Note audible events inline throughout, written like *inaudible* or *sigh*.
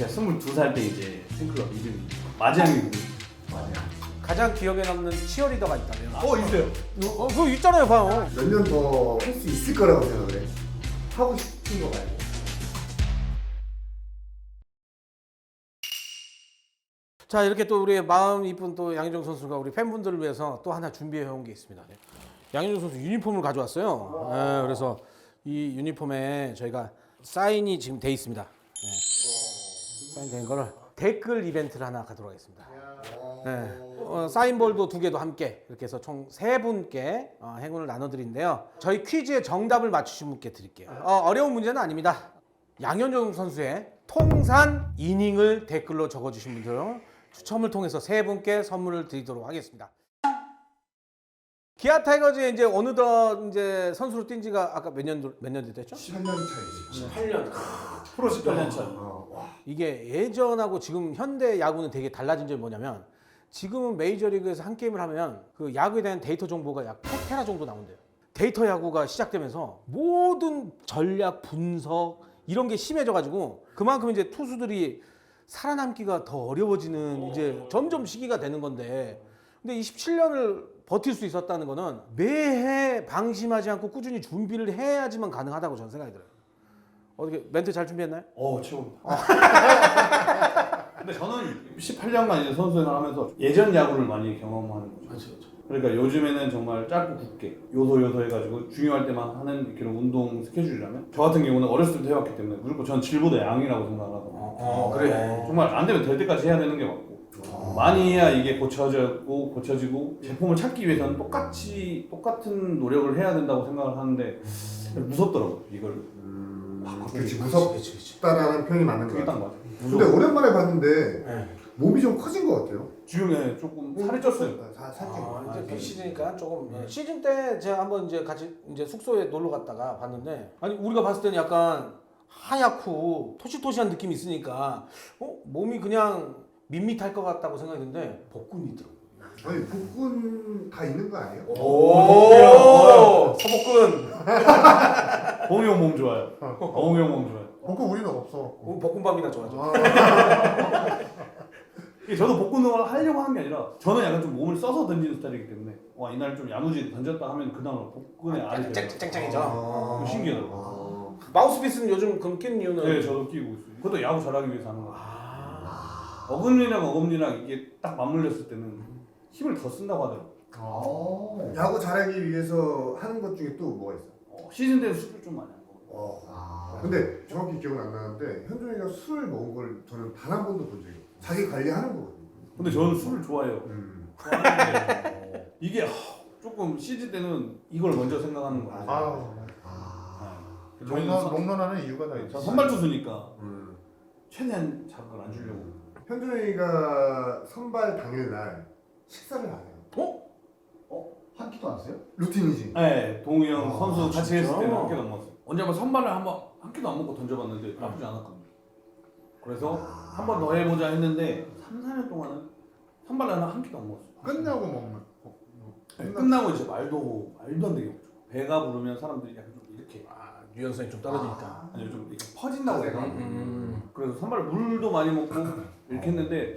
제가 22살 때 이제 팬클럽 이름이 마지막이고. 가장 기억에 남는 치어리더가 있다면? 어 있어요. 어, 그거 있잖아요, 봐요. 몇 년 더 할 수 있을 거라고 생각을 해. 하고 싶은 거 말고. 자, 이렇게 또 우리 마음 이쁜 또 양현종 선수가 우리 팬분들을 위해서 또 하나 준비해 온 게 있습니다. 네. 양현종 선수 유니폼을 가져왔어요. 네, 그래서 이 유니폼에 저희가 사인이 지금 돼 있습니다. 네. 사인된 거를 댓글 이벤트를 하나 가도록 하겠습니다. 네. 어, 사인볼도 두 개도 함께 이렇게 해서 총 세 분께 어, 행운을 나눠드린데요. 저희 퀴즈의 정답을 맞추신 분께 드릴게요. 어, 려운 문제는 아닙니다. 양현종 선수의 통산 이닝을 댓글로 적어주신 분들 추첨을 통해서 세 분께 선물을 드리도록 하겠습니다. 기아 타이거즈에 이제 어느덧 이제 선수로 뛴 지가 아까 몇 년, 몇 년 됐죠? 18년 차이지. 8년. 프로 18년 차. 어, 와. 이게 예전하고 지금 현대 야구는 되게 달라진 점이 뭐냐면 지금은 메이저리그에서 한 게임을 하면 그 야구에 대한 데이터 정보가 약 8테라 정도 나온대요. 데이터 야구가 시작되면서 모든 전략 분석 이런 게 심해져 가지고 그만큼 이제 투수들이 살아남기가 더 어려워지는 이제 점점 시기가 되는 건데 근데 27년을 버틸 수 있었다는 거는 매해 방심하지 않고 꾸준히 준비를 해야지만 가능하다고 저는 생각이 들어요. 어떻게 멘트 잘 준비했나요? 어 최고입니다. 근데 저는 18년간 이제 선수 생활 하면서 예전 야구를 많이 경험하는 거죠. 그러니까 요즘에는 정말 짧고 굵게 요소 요소 해가지고 중요할 때만 하는 그런 운동 스케줄이라면 저 같은 경우는 어렸을 때부터 해왔기 때문에 무조건 전 질보다 양이라고 생각을 하거든요. 어, 그래. 정말 안 되면 될 때까지 해야 되는 게 맞고 많이 해야 이게 고쳐지고 고쳐지고 제품을 찾기 위해서는 똑같이 똑같은 노력을 해야 된다고 생각을 하는데 무섭더라고 이걸 음, 아, 그렇지 그치, 그치. 무섭다라는 표현이 맞는 그게 거딱 같아. 맞아. 근데 오랜만에 봤는데 네. 몸이 좀 커진 것 같아요. 주중에 조금 살이 쪘어요. 사- 살짝. 아, 이제 아, 비시즌이니까 조금 예. 시즌 때 제가 한번 이제 같이 이제 숙소에 놀러 갔다가 봤는데 아니 우리가 봤을 때는 약간 하얗고 토시토시한 느낌이 있으니까 어 몸이 그냥 밋밋할 것 같다고 생각했는데 복근이 있더라고. 아니 복근 다 있는 거 아니에요? 오! 서복근. 봉이 형몸 좋아요. 봉이 형몸 좋아요. 복근 우리는 없어. 어, 볶음밥이나 좋아하죠. 아, *laughs* 이게 저도 복근 운동을 하려고 하는 게 아니라 저는 약간 좀 몸을 써서 던지는 스타일이기 때문에 와 이날 좀 야무지게 던졌다 하면 그다음 복근에 알이 돼요. 쨍쨍쨍이죠. 아. 신기하더라고. 아. 마우스피스는 요즘 그럼 끼는 이유는 네, 저도 끼고 있어요. 그것도 야구 잘하기 위해서 하는 거예요. 아. 어금니랑 어금니랑 이게 딱 맞물렸을 때는 힘을 더 쓴다고 하더라고요. 아. 야구 잘하기 위해서 하는 것 중에 또 뭐가 있어? 어, 시즌 때는 술을 좀 많이 안 먹어요. 어. 근데 정확히 기억은 안 나는데 현종이가 술을 먹은 걸 저는 단 한 번도 본 적이 없어요. 자기 관리하는 거거든요. 근데 저는 술을 좋아해요. 음. 이게 아, 조금 시즌 때는 이걸 먼저 생각하는 거예요. 아. 저희는 롱런, 선- 롱런하는 이유가 다 있어. 저 선발 투수니까 음. 최대한 자극을 안 주려고. 현종이가 선발 당일날 식사를 안 해요. 한 끼도 안 써요? 루틴이지. 네, 동우 형 아, 선수 같이 진짜? 했을 때는 한 끼도 안 먹었어요. 언제 한번 선발을 한번 한 끼도 안 먹고 던져봤는데 나쁘지 않았거든요. 그래서 한 번 더 해보자 했는데 3, 4년 동안은 선발을 한 끼도 안 먹었어요. 끝나고 먹는. 네, 끝나고 이제 말도 말도 안 되게 먹죠. 배가 부르면 사람들이 약간 좀 이렇게 아, 유연성이 좀 떨어지니까. 아니 좀 이렇게 퍼진다고 해야 되나? 음. 그래서 선발 물도 많이 먹고 *laughs* 이렇게 했는데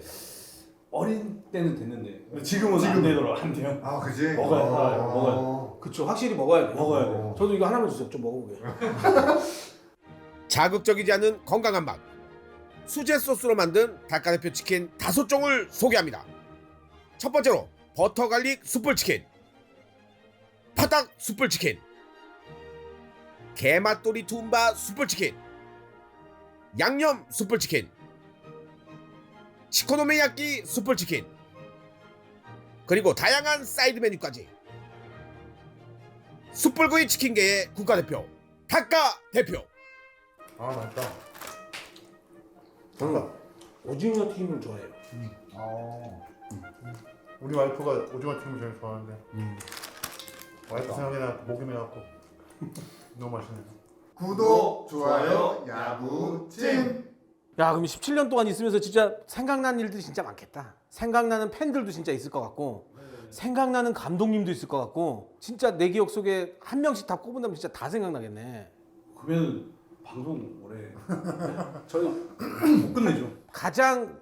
어린 때는 됐는데 근데 지금은 안 되더라고 안 돼요. 아, 그지? 먹어야 살아요, 어. 먹어야 그쵸 확실히 먹어야 돼요. 먹어야 돼요. 저도 이거 하나만 주세요. 좀 먹어보게. *laughs* 자극적이지 않은 건강한 맛 수제 소스로 만든 닭가대표 치킨 다섯 종을 소개합니다. 첫 번째로 버터 갈릭 숯불 치킨, 파닭 숯불 치킨, 게맛돌이 툼바 숯불 치킨, 양념 숯불 치킨, 치코노메야끼 숯불 치킨, 그리고 다양한 사이드 메뉴까지 숯불구이 치킨계의 국가대표 닭가 대표. 아, 맞다. 저는 오징어 튀김을 좋아해요. 아. 우리 와이프가 오징어 튀김 제일 좋아하는데. 와이프 생각이 나 목이 메갖고 *laughs* 너무 맛있네. 구독, 좋아요, 야구, 찜. 야 그럼 17년 동안 있으면서 진짜 생각나는 일들이 진짜 많겠다. 생각나는 팬들도 진짜 있을 것 같고 생각나는 감독님도 있을 것 같고 진짜 내 기억 속에 한 명씩 다 꼽은다면 진짜 다 생각나겠네. 그러면 방송 오래 *laughs* 저희 못 끝내죠. 가장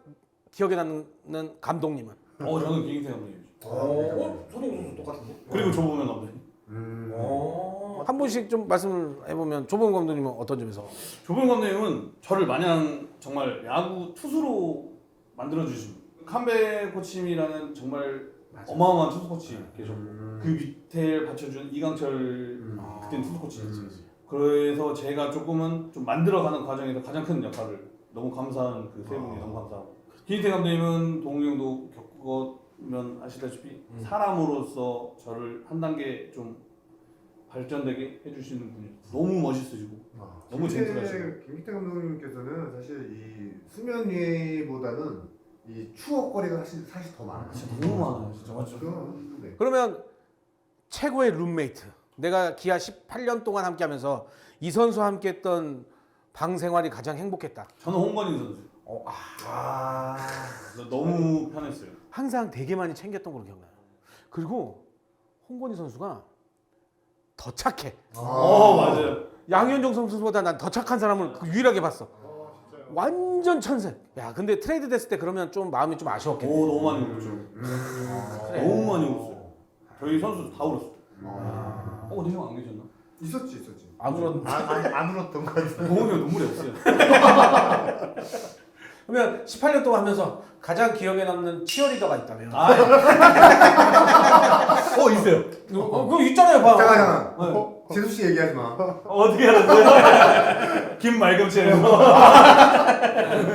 기억에 남는 감독님은 어 저는 김인태 감독님이죠. 어, 손흥민 선수 똑같은데. 그리고 조보면 감독님. 음. 어. 한 분씩 좀 말씀을 해보면 조봉 감독님은 어떤 점에서? 조보면 감독님은 저를 마냥 정말 야구 투수로 만들어 주신 칸베 코치님이라는 정말 어마어마한 투수 코치 계셨고 그 밑에 받쳐준 이강철 그때는 투수 코치였어요. 그래서 제가 조금은 좀 만들어가는 과정에서 가장 큰 역할을 너무 감사한 그 세 분이 너무 감사하고. 김희태 감독님은 동우 형도 겪으면 아시다시피 사람으로서 저를 한 단계 좀 발전되게 해주시는 분이 너무 멋있으시고 너무 젠틀하시고. 김기태 감독님께서는 사실 이 수면 위보다는 이 추억거리가 사실 사실 더 많아요. 진짜 너무 많아요 진짜 맞죠? 그럼, 네. 그러면 최고의 룸메이트. 내가 기아 18년 동안 함께하면서 이 선수와 함께했던 방 생활이 가장 행복했다. 저는 홍건인 선수 어, 아, 아. 너무 편했어요 항상 되게 많이 챙겼던 걸로 기억나요. 그리고 홍건희 선수가 더 착해. 어 맞아요 양현종 선수보다 난 더 착한 사람을 그 유일하게 봤어. 완전 천재. 야, 근데 트레이드 됐을 때 그러면 좀 마음이 좀 아쉬웠겠네. 오 너무 많이 울었죠 그래. 너무 많이 울었어요 저희 선수 다 울었어요 아. 어 어디 형안 계셨나? 있었지 있었지. 아무런 안, 안, 안 울었던 것 같은데. 동훈이 형 눈물이 없어요 *laughs* 그러면 18년 동안 하면서 가장 기억에 남는 치어리더가 있다면? 아 어, 있어요 어, 그거 있잖아요, 봐. 잠깐 잠깐. 네. 어? 재수 씨 얘기하지 마. 어떻게 알았어요? 김말금치에서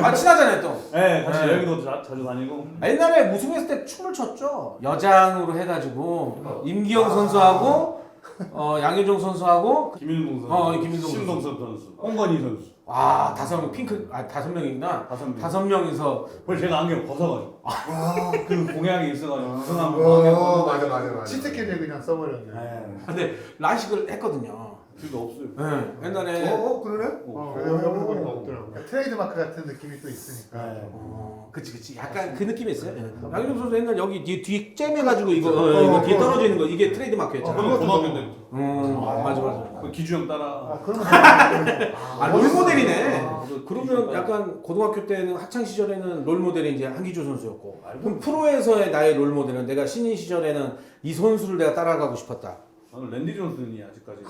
아, 친하잖아요, 또. 네 같이 네. 여행도 자, 자주 다니고 옛날에 우승했을 때 춤을 췄죠. 여장으로 해가지고 임기영 선수하고 어, 양효종 선수하고 김일동 선수 어, 김일동 신동섭 선수 홍건희 선수 아 다섯 명 핑크 아 다섯 명이구나. 다섯 명 다섯 명이서 그걸 제가 안경 벗어가지고 와. 그 공약이 있어가지고 우승하면 어, 안경 맞아 맞아 맞아. 치트키를 그냥 써버렸네. 네 근데 라식을 했거든요. 지금도 없어요 네, 옛날에 어, 어 그러네? 어, 어. 여기 여기서 보니까 없더라고. 트레이드 마크 같은 느낌이 또 있으니까. 네. 어, 그치 그치 약간 그 느낌이 있어요. 예. 양효종 선수 옛날 여기 뒤, 뒤 잼해가지고 이거 어, 이거 뒤에 떨어져 있는 거 이게 트레이드 마크였잖아. 그건 고등학교 때부터 음 맞아 맞아. 그 기주형 따라 아, 그러면 *laughs* 아 롤 모델이네. 아, 그러면 약간 고등학교 때는 학창 시절에는 롤 모델이 이제 한기조 선수였고 그럼 프로에서의 나의 롤 모델은 내가 신인 시절에는 이 선수를 내가 따라가고 싶었다. 저는 랜디 존슨이 아직까지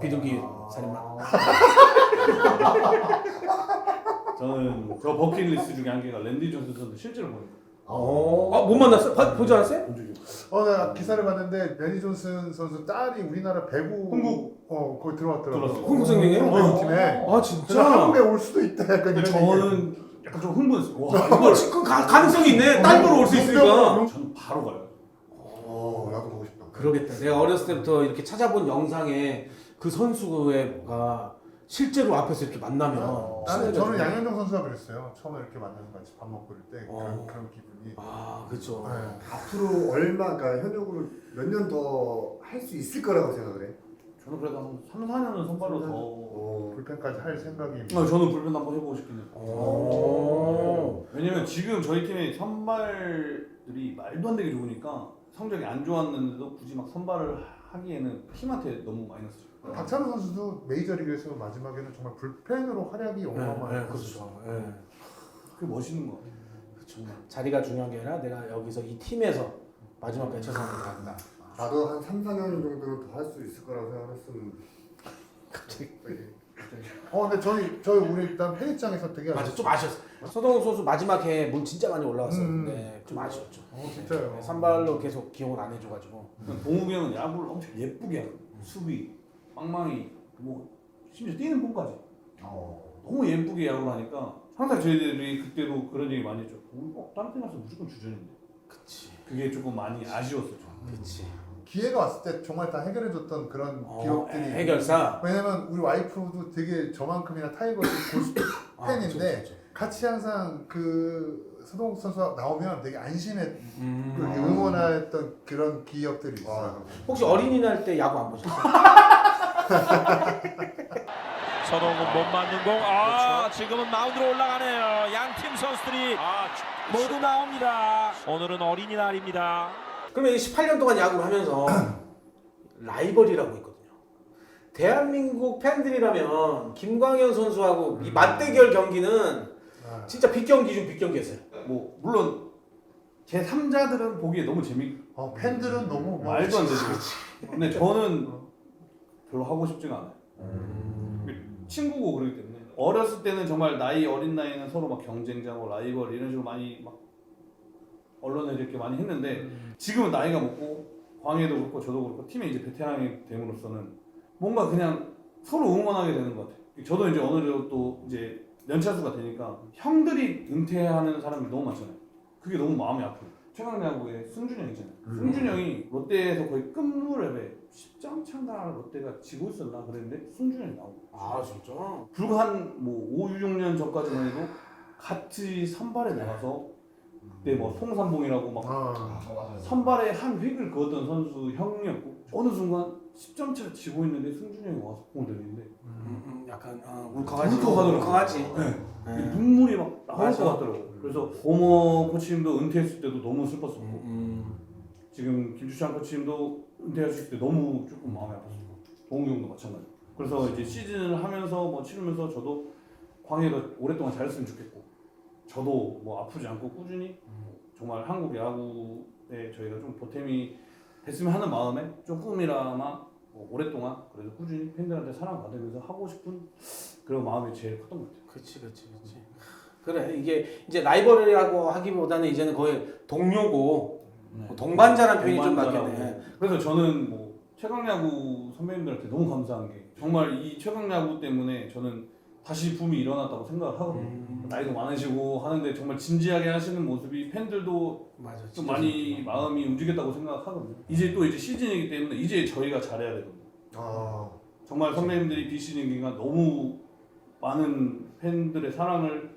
비둘기 살인마. *laughs* 저는 저 버킷리스트 중에 한 개가 랜디 존슨 선수 실제로 거 어, 못 만났어? 봐- 보지 않았어요? 본 적이 없어요. 어, 나 기사를 봤는데 매니 존슨 선수 딸이 우리나라 배구 흥국. 어 거기 들어왔더라고. 들어왔어요. 한국 생명이에요? 배구 팀에. 아 그래서 진짜? 한국에 올 수도 있다 약간 근데 이런 저는 약간 좀 흥분했어요. 와, 이거 지금 가, 가능성이 있네. 딸 보러 올 수 있으니까. 저는 바로 가요. 어 나도. 그러겠다. 내가 어렸을 때부터 이렇게 찾아본 영상에 그 선수가 실제로 앞에서 이렇게 만나면 나는 친해가지고. 저는 양현종 선수가 그랬어요. 처음에 이렇게 만나서 같이 밥 먹고 이럴 때 어. 그런, 그런 기분이. 아 그렇죠. 네. 앞으로 얼마 그러니까 현역으로 몇 년 더 할 수 있을 거라고 생각을 해. 저는 그래도 한 3, 4년은 선발로 더. 어. 불펜까지 할 생각이. 어, 저는 불펜 한번 해보고 싶긴 해요. 오. 왜냐면 지금 저희 팀의 선발들이 말도 안 되게 좋으니까 성적이 안 좋았는데도 굳이 막 선발을 하기에는 팀한테 너무 마이너스죠. 박찬호 선수도 메이저리그에서 마지막에는 정말 불펜으로 활약이 네, 어마어마해요. 네, 그렇죠. 네. 그게 멋있는 거 같아요. 정말 자리가 중요한 게 아니라 내가 여기서 이 팀에서 마지막까지 최선을 다한다. 나도 한 3, 4년 정도는 더 할 수 있을 거라고 생각했으면 갑자기. 어, 근데 저희 저희 우리 일단 팬 입장에서 되게 맞아, 좀 아쉬웠어. 서동욱 선수 마지막 해에 문 진짜 많이 올라왔었는데 음. 좀 아쉬웠죠. 어, 진짜요. 네, 산발로 계속 기용을 안 해줘가지고. 동욱이 형은 야구를 엄청 예쁘게 하고 수비, 빵망이, 뭐 심지어 뛰는 공까지 어. 너무 예쁘게 야구를 하니까 항상 저희들이 그때도 그런 얘기 많이 했죠. 어, 다른 팀 가서 무조건 주전인데. 그치. 그게 조금 많이 아쉬웠었죠. 그치. 기회가 왔을 때 정말 다 해결해줬던 그런 어, 기억들이. 해결사. 왜냐면 우리 와이프도 되게 저만큼이나 타이거즈 고수 *coughs* 아, 팬인데 그쵸. 같이 항상 그 서동욱 선수가 나오면 되게 안심해 음. 그렇게 응원했던 그런 기억들이 있어요. 와. 혹시 어린이날 때 야구 안 보셨어요? *laughs* 서동훈 못 맞는 공. 아, 지금은 마운드로 올라가네요. 양 팀 선수들이 모두 나옵니다. 오늘은 어린이날입니다. 그러면 이 18년 동안 야구를 하면서 *clears throat* 라이벌이라고 있거든요. 대한민국 팬들이라면 김광현 선수하고 이 맞대결 경기는 아, 진짜 빅경기 중 빅경기였어요. 뭐 물론 제 3자들은 보기에 너무 재밌 어, 팬들은 너무 뭐- 말도 안 되지. 근데 *laughs* 저는 별로 하고 싶지가 않아요. 음. 친구고 그러기 때문에 어렸을 때는 정말 나이 어린 나이에는 서로 막 경쟁자고 라이벌 이런 식으로 많이 막 언론에 이렇게 많이 했는데 음. 지금은 나이가 먹고 광해도 그렇고 저도 그렇고 팀에 이제 베테랑이 됨으로써는 뭔가 그냥 서로 응원하게 되는 것 같아요. 저도 이제 어느 정도 또 이제 연차수가 되니까 형들이 은퇴하는 사람이 너무 많잖아요. 그게 너무 마음이 아파요. 최강야구의 승준 형 있잖아요. 승준 형이 롯데에서 거의 끝무렵에 10점 차인가 롯데가 지고 있었나 그랬는데 승준 형이 나오고 아 진짜? 불과 한 뭐 5, 6, 6년 전까지만 해도 같이 선발에 나가서 그때 뭐 송삼봉이라고 막 아, 선발에 한 획을 그었던 선수 형이었고 어느 순간 10점 차 지고 있는데 승준이 형이 와서 공을 들리는데 음, 음, 약간 어, 울컥하지. 울컥하더라고요. 울컥하지. 네. 네. 눈물이 막 나올 맞아. 것 같더라고요. 그래서 오모 코치님도 은퇴했을 때도 너무 슬펐었고 음, 지금 김주찬 코치님도 은퇴하실 때 너무 조금 마음이 아팠어요. 동욱이 형도 마찬가지. 그래서 이제 시즌을 하면서 뭐 치르면서 저도 광해가 오랫동안 잘했으면 좋겠고 저도 뭐 아프지 않고 꾸준히 정말 한국 야구에 저희가 좀 보탬이 됐으면 하는 마음에 좀 꿈이라마 뭐 오랫동안 그래도 꾸준히 팬들한테 사랑받으면서 하고 싶은 그런 마음이 제일 컸던 것 같아요. 그렇지, 그렇지, 그렇지. 그래 이게 이제 라이벌이라고 하기보다는 이제는 거의 동료고 뭐 동반자라는 표현이 좀 동반자라고. 맞겠네. 그래서 저는 뭐 최강야구 선배님들한테 너무 감사한 게 정말 이 최강야구 때문에 저는 다시 붐이 일어났다고 생각을 하거든요. 음, 나이도 많으시고 하는데 정말 진지하게 하시는 모습이 팬들도 맞아. 좀 진짜 많이 좋다. 마음이 움직였다고 생각하거든요. 이제 또 이제 시즌이기 때문에 이제 저희가 잘해야 되거든요. 아, 정말 선배님들이 비시즌 기간 너무 많은 팬들의 사랑을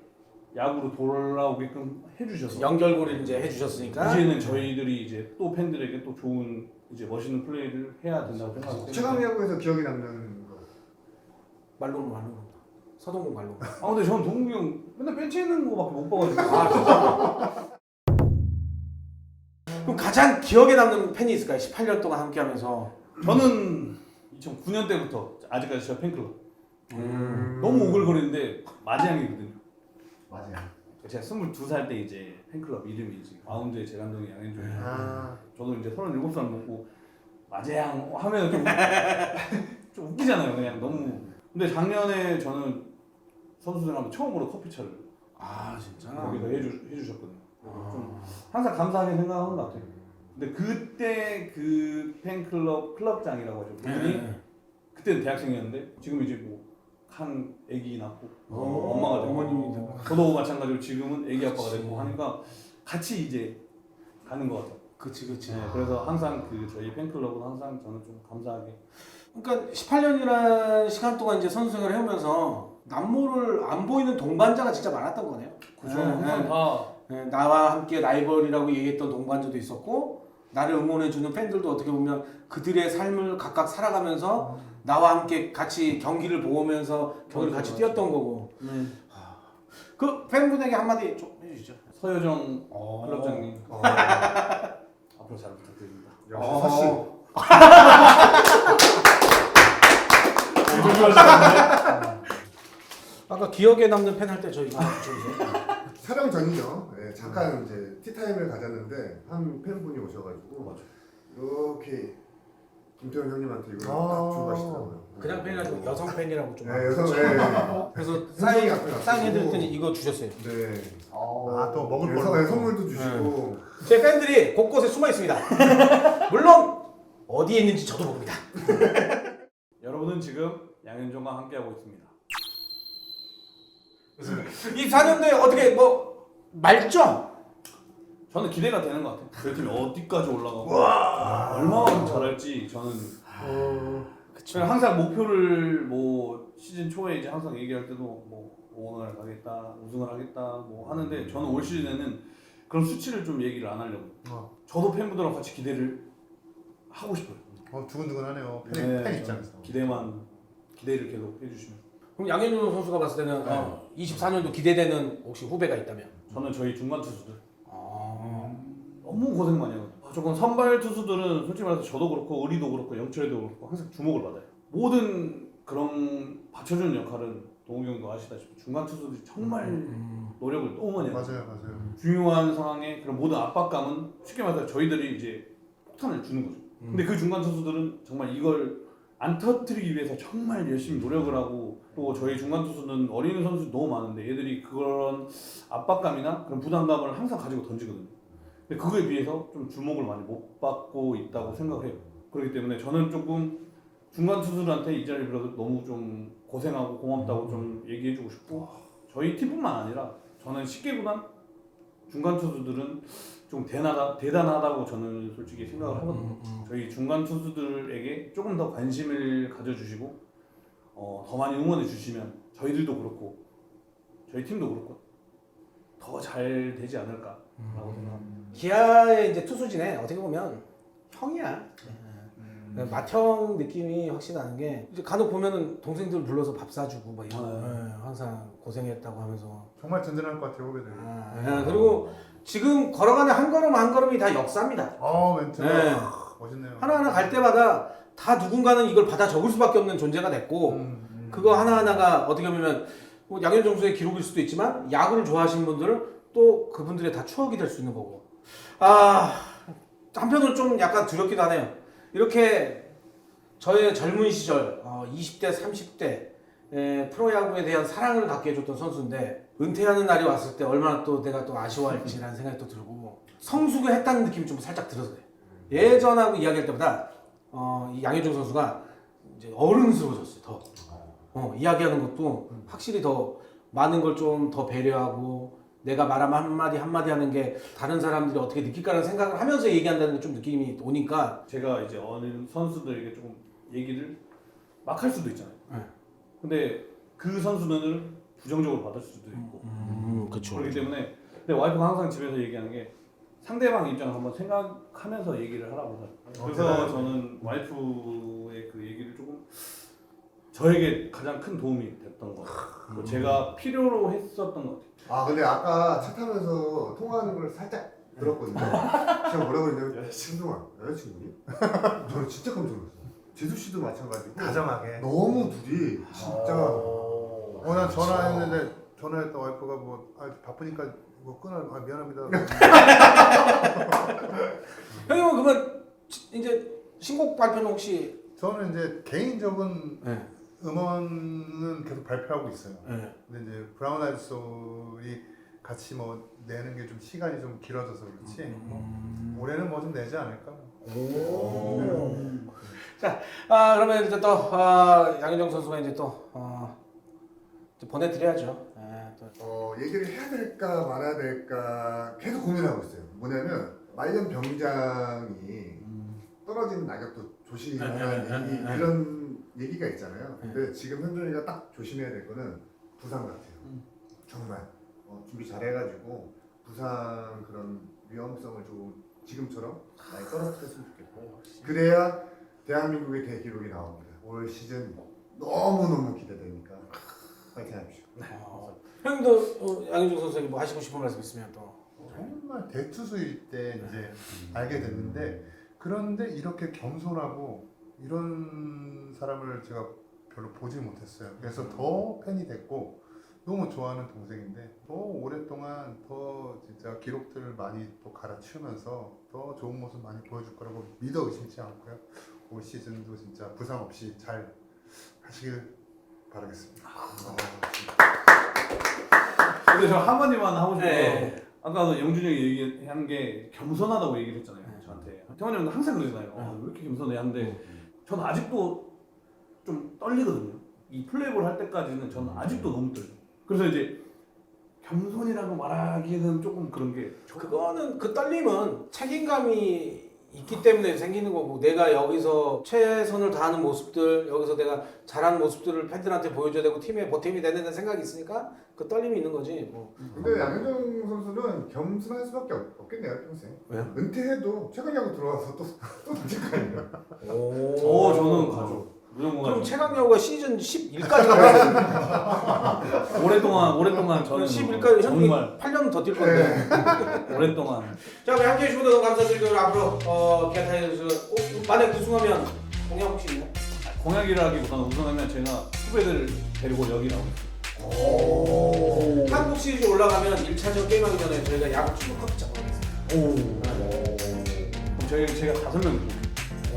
야구로 돌아오게끔 해주셔서 연결고리를 이제 해주셨으니까. 이제는 저희들이 이제 또 팬들에게 또 좋은 이제 멋있는 플레이를 해야 된다고 생각합니다. 최강 야구에서 기억에 남는 거. 말로는 말로. 서동국 말로. 아 근데 전 동욱이 형 맨날 벤치에 있는 거밖에 못 봐가지고 아 진짜. 그럼 가장 기억에 남는 팬이 있을까요? 18년 동안 함께하면서. 저는 2009년 때부터 아직까지 저 팬클럽 음. 너무 오글거리는데 마지양이거든요. 맞아요. 제가 22살 때 이제 팬클럽 이름이 이제 마운드의 재감독이 양현종이에요. 아, 저도 이제 37살 먹고 마재양 하면 좀, *laughs* 좀 웃기잖아요. 그냥 너무. 근데 작년에 저는 선수들 하면 처음으로 커피차를 아 진짜. 거기서 해주, 해주셨거든요. 아. 좀 항상 감사하게 생각하는 것 같아요. 근데 그때 그 팬클럽 클럽장이라고 하죠. 그분이 네. 그때는 대학생이었는데 지금 이제 뭐한 아기 낳고 어, 엄마가 되고 어머님이 되고. 저도 마찬가지로 지금은 아기 아빠가 그치. 되고 하니까 같이 이제 가는 것 같아요. 그치 그치. 네, 그래서 항상 그 저희 팬클럽은 항상 저는 좀 감사하게 그러니까 18년이라는 시간 동안 이제 선수 생활을 해오면서 남모를 안 보이는 동반자가 진짜 많았던 거네요. 그죠 네, 항상 네. 다 네, 나와 함께 라이벌이라고 얘기했던 동반자도 있었고 나를 응원해주는 팬들도 어떻게 보면 그들의 삶을 각각 살아가면서 나와 함께 같이 경기를 보면서 경기를 같이 맞아. 뛰었던 거고 그 팬분에게 한마디 좀 해주시죠. 서효정 어. 클럽장님 어, *laughs* 앞으로 잘 부탁드립니다. 역시 어. 사실. *laughs* *laughs* 아까 기억에 남는 팬 할 때 저희 하나 붙여주세요. 촬영 전이죠. 예, 잠깐 이제 티타임을 가졌는데 한 팬분이 오셔가지고 맞아. 이렇게 김태형 형님한테 이걸 아. 딱 주고 가시더라고요. 그냥 팬이 아니고 여성 팬이라고 좀. *laughs* 네, 여성 네. 그래서 사인 앞에 놔두고. 사인해드렸더니 이거 주셨어요. 네. 아, 또 먹을 걸로. 네, 선물도 주시고 제 팬들이 곳곳에 숨어 있습니다. *laughs* 물론 어디에 있는지 저도 모릅니다. *laughs* 여러분은 지금 양현종과 함께하고 있습니다. 이 4년도에 어떻게 뭐 말죠? 저는 기대가 되는 것 같아요. 저희 팀이 어디까지 올라가고 얼마나 잘할지 저는 저는 항상 목표를 뭐 시즌 초에 이제 항상 얘기할 때도 뭐 5원을 가겠다, 우승을 하겠다 뭐 하는데 저는 올 시즌에는 그런 수치를 좀 얘기를 안 하려고. 어. 저도 팬분들하고 같이 기대를 하고 싶어요. 어, 두근두근하네요. 팬, 팬 입장에서. 기대만 기대를 계속 해주시면. 그럼 양현종 선수가 봤을 때는 어, 24년도 기대되는 혹시 후배가 있다면? 저는 저희 중간 투수들 아, 너무 고생 많이 하거든요. 조금 선발 투수들은 솔직히 말해서 저도 그렇고 의리도 그렇고 영철이도 그렇고 항상 주목을 받아요. 모든 그런 받쳐주는 역할은 동욱이 형도 아시다시피 중간 투수들이 정말 음. 노력을 너무 많이 해요. 맞아요, 맞아요. 중요한 상황에 그런 모든 압박감은 쉽게 말해서 저희들이 이제 폭탄을 주는 거죠. 근데 그 중간 투수들은 정말 이걸 안 터뜨리기 위해서 정말 열심히 노력을 하고 또 저희 중간 투수는 어린 선수 너무 많은데 얘들이 그런 압박감이나 그런 부담감을 항상 가지고 던지거든요. 근데 그거에 비해서 좀 주목을 많이 못 받고 있다고 생각해요. 그렇기 때문에 저는 조금 중간 투수들한테 이 자리를 빌어서 너무 좀 고생하고 고맙다고 좀 얘기해주고 싶고 저희 팀뿐만 아니라 저는 10개보단 중간 투수들은 좀 대단하다, 대단하다고 저는 솔직히 생각을 하거든요. 저희 중간 투수들에게 조금 더 관심을 가져주시고 어, 더 많이 응원해 주시면 저희들도 그렇고 저희 팀도 그렇고 더 잘 되지 않을까라고 생각합니다. 기아의 이제 투수진에 어떻게 보면 형이야. 네, 맏형 느낌이 확실히 나는 게 이제 간혹 보면은 동생들 불러서 밥 사주고 막 이런 아, 네. 네, 항상 고생했다고 하면서 정말 든든할 것 같아요, 후배들이. 아, 네, 그리고 지금 걸어가는 한 걸음 한 걸음이 다 역사입니다. 아, 멘트가 네. 아, 멋있네요. 하나하나 갈 때마다 다 누군가는 이걸 받아 적을 수밖에 없는 존재가 됐고 음, 음. 그거 하나하나가 어떻게 보면 뭐 양현종수의 기록일 수도 있지만 야구를 좋아하시는 분들은 또 그분들의 다 추억이 될 수 있는 거고 아 한편으로 좀 약간 두렵기도 하네요 이렇게 저의 젊은 시절 어, 20대 30대 에, 프로야구에 대한 사랑을 갖게 해줬던 선수인데 은퇴하는 날이 왔을 때 얼마나 또 내가 또 아쉬워할지라는 생각이 또 들고 성숙을 했다는 느낌이 좀 살짝 들어서 그래요. 예전하고 이야기할 때보다 어, 이 양현종 선수가 이제 어른스러워졌어요 더. 어, 이야기하는 것도 확실히 더 많은 걸 좀 더 배려하고 내가 말하면 한마디 한마디 하는 게 다른 사람들이 어떻게 느낄까라는 생각을 하면서 얘기한다는 게 좀 느낌이 오니까 제가 이제 어린 선수들에게 조금 얘기를 막 할 수도 있잖아요. 네. 근데 그 선수는 부정적으로 받을 수도 있고 음, 그쵸 그렇기 때문에 근데 와이프가 항상 집에서 얘기하는 게 상대방 입장을 한번 생각하면서 얘기를 하라고 해요. 그래서 대단하네. 저는 와이프의 그 얘기를 조금 저에게 가장 큰 도움이 됐던 것 같아요. 그 제가 필요로 했었던 것 같아요. 아 근데 아까 차 타면서 통화하는 걸 살짝 들었거든요. 제가 뭐라 그랬냐면 신동아 여자친구니? *laughs* 저는 진짜 깜짝 놀랐어요. 재수 씨도 마찬가지고 다정하게. 너무 둘이 진짜 어, 나 전화했는데 전화했던 와이프가 뭐 아, 바쁘니까 뭐 끊어. 아, 미안합니다. *laughs* 형님은 그러면 지- 이제 신곡 발표는 혹시 저는 이제 개인적인 네. 음원은 계속 발표하고 있어요. 네. 근데 이제 브라운 아이드 소울이 같이 뭐 내는 게 좀 시간이 좀 길어져서 그렇지. 음. 올해는 뭐 좀 내지 않을까. 아 그러면 이제 또 아, 양현종 선수가 이제 또 어, 이제 보내드려야죠 네, 또. 어, 얘기를 해야 될까 말아야 될까 계속 고민하고 있어요. 뭐냐면 말년 병장이 떨어지는 낙엽도 조심하라는 네, 네, 얘기 네, 네. 이런 얘기가 있잖아요. 근데 지금 현준이가 딱 조심해야 될 거는 부상 같아요. 정말 어, 준비 잘해가지고 부상 그런 위험성을 좀 지금처럼 많이 떨어뜨렸으면 좋겠고 그래야 대한민국의 대기록이 나옵니다. 올 시즌 너무 너무 기대되니까 파이팅 합시다. 어, 형님도 어, 양현종 선수에게 뭐 하시고 싶은 말씀 있으면 또 정말 대투수일 때 이제 알게 됐는데 그런데 이렇게 겸손하고 이런 사람을 제가 별로 보지 못했어요. 그래서 더 팬이 됐고 너무 좋아하는 동생인데 더 오랫동안 더 진짜 기록들을 많이 또 갈아치우면서 더 좋은 모습 많이 보여줄 거라고 믿어 의심치 않고요. 올 시즌도 진짜 부상 없이 잘 하시길 바라겠습니다. 근데 저 한마디만 하고 싶어서 네. 아까도 영준이 형이 얘기한 게 겸손하다고 얘기를 했잖아요 네. 저한테 형은 항상 그러잖아요 어, 왜 이렇게 겸손해 하는데 저는 아직도 좀 떨리거든요. 이 플레이볼 할 때까지는 저는 아직도 너무 떨려요. 그래서 이제 겸손이라고 말하기는 조금 그런 게 그거는 그 떨림은 책임감이 있기 때문에 생기는 거고 내가 여기서 최선을 다하는 모습들 여기서 내가 잘하는 모습들을 팬들한테 보여줘야 되고 팀에 보탬이 되는 생각이 있으니까 그 떨림이 있는 거지 뭐. 근데 양현종 선수는 겸손할 수밖에 없- 없겠네요 평생. 왜요? 은퇴해도 최근 야구 들어와서 또또 던질 거 아니에요. 어, 저는 가죠 그럼 최강야구가 시즌 11까지 가면 *laughs* 오랫동안 오랫동안 저는 11까지 형이 정말 8년 더 뛸 건데. *laughs* 오랫동안. 자 우리 함께 해주셔서 너무 감사드리고 앞으로 어, 기아 타이거즈 어, 만약 우승하면 공약 혹시 있나요? 공약이라기보다는 우승하면 제가 후배들 데리고 여기 나오겠습니다. 한국 시리즈 올라가면 1차전 게임하기 전에 저희가 야구 친구 커피 잡아보겠습니다. 그럼 저희 제가 다섯 명 있고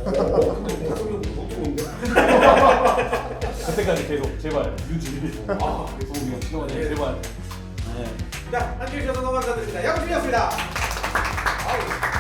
근데 그때까지 계속 제발 유지. 아, 계속 우리가 친구가 네. 제발. 네. 자, 함께 해주셔서 너무 감사드립니다. 양준이었습니다. 아우.